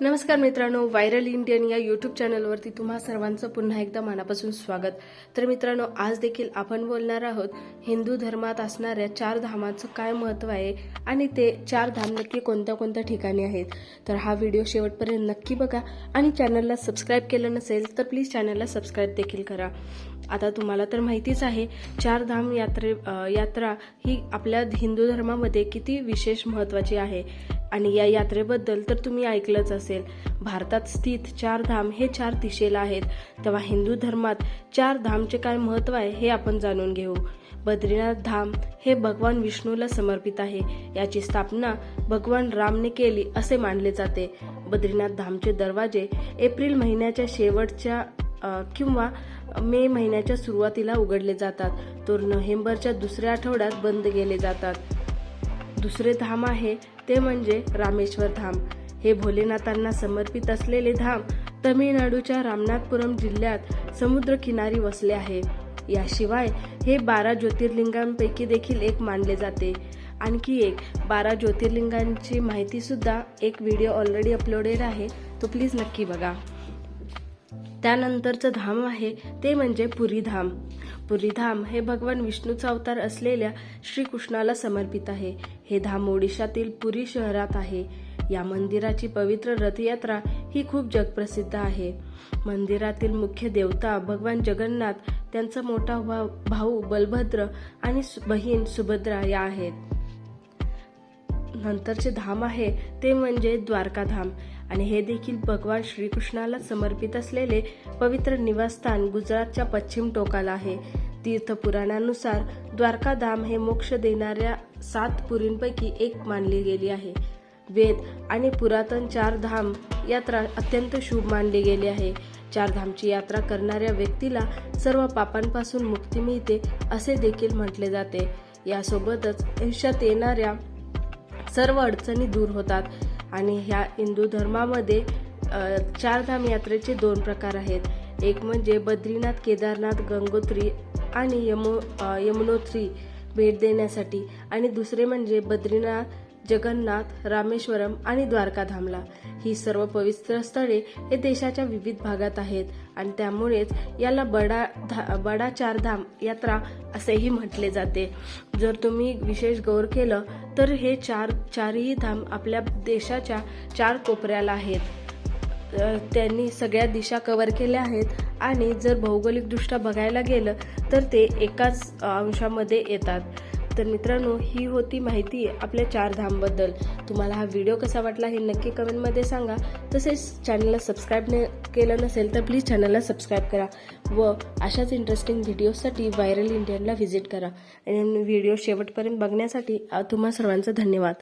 नमस्कार मित्रांनो viral Indian या यूट्यूब चॅनलवरती तुम्हा सर्वांचं पुन्हा एकदा मनापासून स्वागत. तर मित्रांनो आज देखील आपण बोलणार आहोत हिंदू धर्मात असणाऱ्या चार धामाचं काय महत्त्व आहे आणि ते चार धाम नक्की कोणत्या कोणत्या ठिकाणी आहेत. तर हा व्हिडिओ शेवटपर्यंत नक्की बघा आणि चॅनलला सबस्क्राईब केलं नसेल तर प्लीज चॅनलला सबस्क्राईब देखील करा. आता तुम्हाला तर माहितीच आहे चार धाम यात्रे यात्रा ही आपल्या हिंदू धर्मामध्ये किती विशेष महत्त्वाची आहे. आणि या यात्रेबद्दल तर तुम्ही ऐकलंच असेल. भारतात स्थित चार धाम हे चार दिशेला आहेत. तेव्हा हिंदू धर्मात चार धामचे काय महत्त्व आहे हे आपण जाणून घेऊ. बद्रीनाथ धाम हे भगवान विष्णूला समर्पित आहे. याची स्थापना भगवान रामने केली असे मानले जाते. बद्रीनाथ धामचे दरवाजे एप्रिल महिन्याच्या शेवटच्या किंवा मे महिन्याच्या सुरुवातीला उघडले जातात. तर नोव्हेंबरच्या दुसऱ्या आठवड्यात बंद केले जातात. दुसरे धाम आहे ते म्हणजे रामेश्वर धाम. हे भोलेनाथांना समर्पित असलेले धाम तमिळनाडूच्या रामनाथपुरम जिल्ह्यात समुद्रकिनारी वसले आहे. याशिवाय हे बारा ज्योतिर्लिंगांपैकी देखील एक मानले जाते. आणखी एक बारा ज्योतिर्लिंगांची माहितीसुद्धा एक व्हिडिओ ऑलरेडी अपलोडेड आहे तो प्लीज नक्की बघा. त्यानंतरचं धाम आहे ते म्हणजे पुरी धाम. पुरी धाम हे भगवान विष्णूचा अवतार असलेल्या श्रीकृष्णाला समर्पित आहे. हे धाम ओडिशातील पुरी शहरात आहे. या मंदिराची पवित्र रथयात्रा ही खूप जगप्रसिद्ध आहे. मंदिरातील मुख्य देवता भगवान जगन्नाथ त्यांचा मोठा भा- भाऊ बलभद्र आणि सु- बहीण सुभद्रा या आहेत. नंतरचे धाम आहे ते म्हणजे द्वारकाधाम आणि हे देखील भगवान श्रीकृष्णाला समर्पित असलेले पवित्र निवासस्थान गुजरातच्या पश्चिम टोकाला आहे. तीर्थपुराणानुसार द्वारकाधाम हे मोक्ष देणाऱ्या सात पुरींपैकी एक मानली गेली आहे. वेद आणि पुरातन चार धाम यात्रा अत्यंत शुभ मानली गेली आहे. चार धामची यात्रा करणाऱ्या व्यक्तीला सर्व पापांपासून मुक्ती मिळते असे देखील म्हटले जाते. यासोबतच आयुष्यात येणाऱ्या सर्व अडचणी दूर होतात. आणि ह्या हिंदू धर्मामध्ये चारधाम यात्रेचे दोन प्रकार आहेत. एक म्हणजे बद्रीनाथ केदारनाथ गंगोत्री आणि यमो यमुनोत्री भेट देण्यासाठी. आणि दुसरे म्हणजे बद्रीनाथ जगन्नाथ रामेश्वरम आणि द्वारकाधामला. ही सर्व पवित्र स्थळे हे देशाच्या विविध भागात आहेत आणि त्यामुळेच याला बडा धा बडा चारधाम यात्रा असेही म्हटले जाते. जर तुम्ही विशेष गौर केलं तर हे चार चारही धाम आपल्या देशाच्या चार कोपऱ्याला आहेत. त्यांनी सगळ्या दिशा कव्हर केल्या आहेत आणि जर भौगोलिकदृष्ट्या बघायला गेलं तर ते एकाच अंशामध्ये येतात. तर मित्रांनो ही होती माहिती आपल्या चार धामबद्दल तुम्हाला हा व्हिडिओ कसा वाटला हे नक्की कमेंटमध्ये सांगा. तसेच चॅनलला सबस्क्राईब न केलं नसेल तर प्लीज चॅनलला सबस्क्राईब करा व अशाच इंटरेस्टिंग व्हिडिओसाठी व्हायरल इंडियनला व्हिजिट करा. आणि व्हिडिओ शेवटपर्यंत बघण्यासाठी तुम्हा सर्वांचं धन्यवाद.